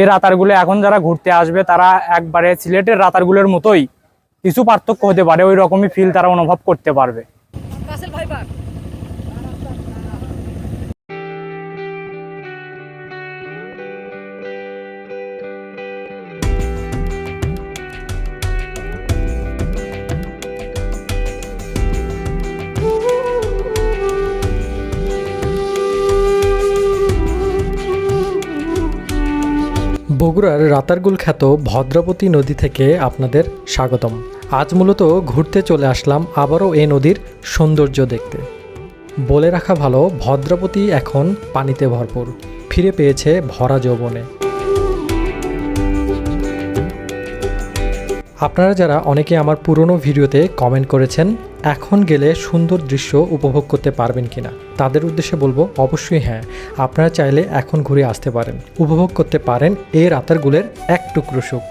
এই রাতারগুলো এখন যারা ঘুরতে আসবে, তারা একবারে সিলেটের রাতারগুলোর মতোই কিছু পার্থক্য হতে পারে ওই রকমই ফিল তারা অনুভব করতে পারবে। বগুড়ার রাতারগুল খ্যাত ভদ্রাবতী নদী থেকে আপনাদের স্বাগতম। আজ মূলত ঘুরতে চলে আসলাম আবারও এই নদীর সৌন্দর্য দেখতে। বলে রাখা ভালো, ভদ্রাবতী এখন পানিতে ভরপুর। ফিরে পেয়েছে ভরা যৌবনে। আপনারা যারা অনেকে আমার পুরনো ভিডিওতে কমেন্ট করেছেন এখন গেলে সুন্দর দৃশ্য উপভোগ করতে পারবেন কিনা তাদের উদ্দেশ্যে বলব, অবশ্যই হ্যাঁ। আপনারা চাইলে এখন ঘুরে আসতে পারেন। উপভোগ করতে পারেন এই রাতারগুলের এক টুকরো সুখ।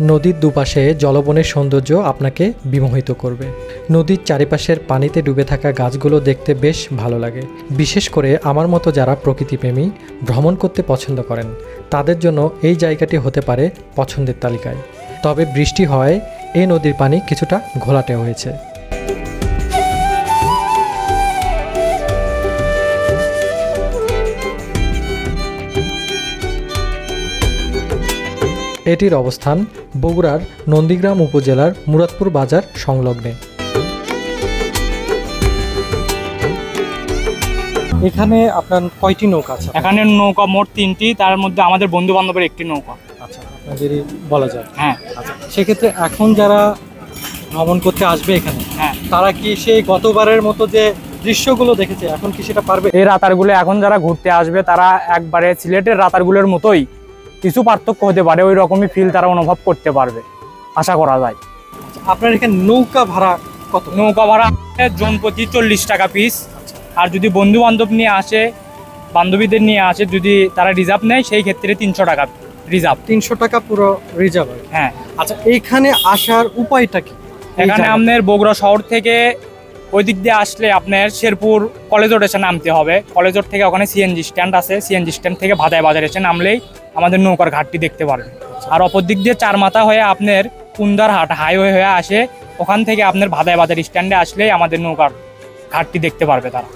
নদীর দুপাশে জলবনের সৌন্দর্য আপনাকে বিমোহিত করবে। নদীর চারিপাশের পানিতে ডুবে থাকা গাছগুলো দেখতে বেশ ভালো লাগে। বিশেষ করে আমার মতো যারা প্রকৃতিপ্রেমী, ভ্রমণ করতে পছন্দ করেন, তাদের জন্য এই জায়গাটি হতে পারে পছন্দের তালিকায়। তবে বৃষ্টি হওয়ায় এই নদীর পানি কিছুটা ঘোলাটে হয়েছে। এটির অবস্থান বগুড়ার নন্দীগ্রাম উপজেলার মুরাদপুর বাজার সংলগ্নে। এখানে আপনার কয়টি নৌকা আছে? এখানে নৌকা মোট তিনটি, তার মধ্যে আমাদের বন্ধু বান্ধবের একটি নৌকা। আচ্ছা আপনাদেরই বলা যায়। হ্যাঁ। আচ্ছা সেক্ষেত্রে এখন যারা ভ্রমণ করতে আসবে এখানে হ্যাঁ। তারা কি সেই গতবারের মতো যে দৃশ্যগুলো দেখেছে এখন কি সেটা পারবে? এই রাতারগুলো এখন যারা ঘুরতে আসবে তারা একবারে সিলেটের রাতারগুলোর মতোই কিছু পার্থক্য হতে পারে ওই রকমই ফিল তারা অনুভব করতে পারবে আশা করা যায়। আচ্ছা, আপনার এখানে নৌকা ভাড়া কত? নৌকা ভাড়া জন প্রতি চল্লিশ টাকা পিস আর যদি বন্ধু বান্ধব নিয়ে আসে বান্ধবীদের নিয়ে আসে যদি তারা রিজার্ভ নেয় সেই ক্ষেত্রে তিনশো টাকা রিজার্ভ তিনশো টাকা পুরো রিজার্ভ হ্যাঁ। আচ্ছা এইখানে আসার উপায়টা কি? এখানে আপনার বগুড়া শহর থেকে ওই দিক দিয়ে আসলে আপনার শেরপুর কলেজ রোড এসে নামতে হবে। কলেজ রোড থেকে ওখানে সিএনজি স্ট্যান্ড আছে। সিএনজি স্ট্যান্ড থেকে ভাদায় বাজার এসে নামলেই আমাদের নৌকার ঘাটটি দেখতে পারবেন। আর অপর দিক দিয়ে চার মাথা হয়ে আপনার কুন্দার হাট হাইওয়ে হয়ে আসে ওখান থেকে আপনার ভাদায় বাজার স্ট্যান্ডে আসলেই আমাদের নৌকার ঘাটটি দেখতে পারবে তারা।